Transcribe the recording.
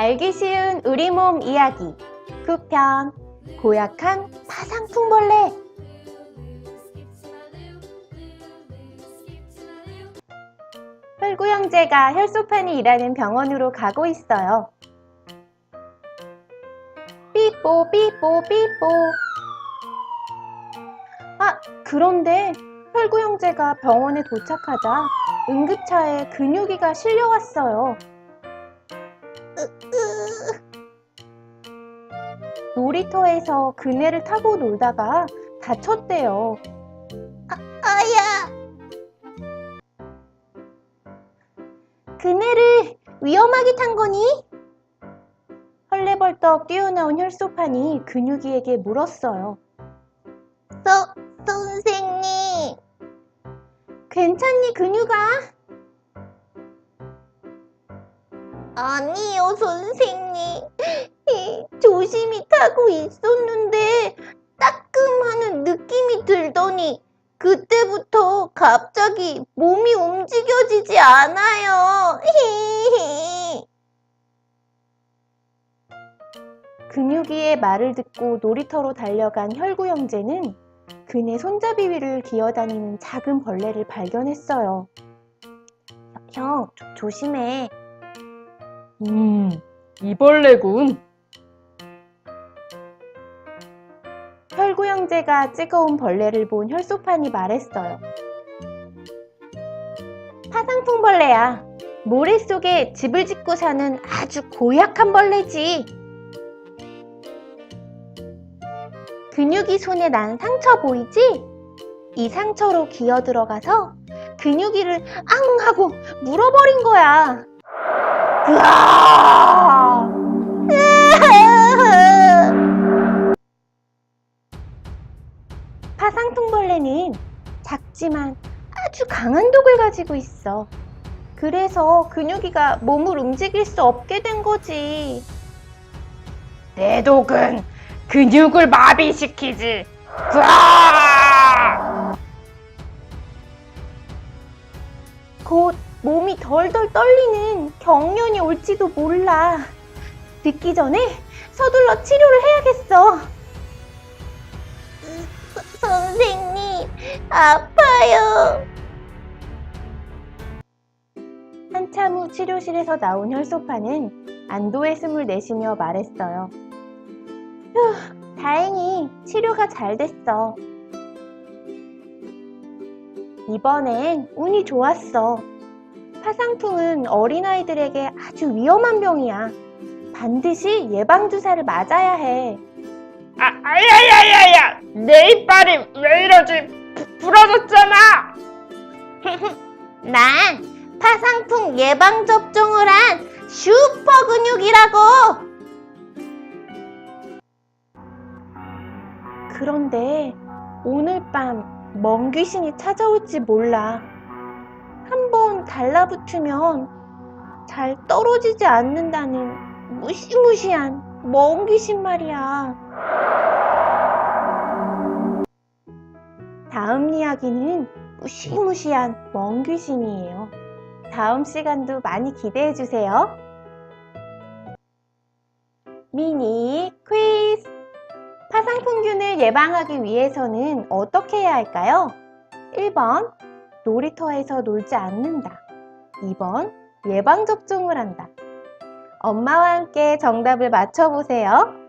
알기 쉬운 우리 몸 이야기 9편 고약한 파상풍벌레 혈구 형제가 혈소판이 일하는 병원으로 가고 있어요. 삐뽀 삐뽀 삐뽀 아 그런데 혈구 형제가 병원에 도착하자 응급차에 근육이가 실려왔어요. 놀이터에서 그네를 타고 놀다가 다쳤대요. 아, 아야! 그네를 위험하게 탄 거니? 헐레벌떡 뛰어나온 혈소판이 근육이에게 물었어요. 서, 선생님. 괜찮니, 근육아? 아니요, 선생님. 조심히 타고 있었는데 따끔하는 느낌이 들더니 그때부터 갑자기 몸이 움직여지지 않아요. 근육이의 말을 듣고 놀이터로 달려간 혈구 형제는 그네 손잡이 위를 기어다니는 작은 벌레를 발견했어요. 형, 조- 조심해. 음, 이 벌레군. 형제가 찍어온 벌레를 본 혈소판이 말했어요. 파상풍벌레야. 모래 속에 집을 짓고 사는 아주 고약한 벌레지. 근육이 손에 난 상처 보이지? 이 상처로 기어 들어가서 근육이를 앙 하고 물어버린 거야. 으아! 파상 작지만 아주 강한 독을 가지고 있어. 그래서 근육이가 몸을 움직일 수 없게 된 거지. 내 독은 근육을 마비시키지. 으아! 곧 몸이 덜덜 떨리는 경련이 올지도 몰라. 늦기 전에 서둘러 치료를 해야겠어. 아파요. 한참 후 치료실에서 나온 혈소파는 안도의 숨을 내쉬며 말했어요. 휴, 다행히 치료가 잘 됐어. 이번엔 운이 좋았어. 파상풍은 어린아이들에게 아주 위험한 병이야. 반드시 예방주사를 맞아야 해. 아, 아야야야야! 내 이빨이 왜 이러지? 부, 부러졌잖아! 난 파상풍 예방 접종을 한 슈퍼 근육이라고! 그런데 오늘 밤 먼 귀신이 찾아올지 몰라. 한번 달라붙으면 잘 떨어지지 않는다는 무시무시한 먼 귀신 말이야. 다음 이야기는 무시무시한 먼 귀신이에요. 다음 시간도 많이 기대해 주세요. 미니 퀴즈! 파상풍균을 예방하기 위해서는 어떻게 해야 할까요? 1번, 놀이터에서 놀지 않는다. 2번, 예방접종을 한다. 엄마와 함께 정답을 맞춰보세요.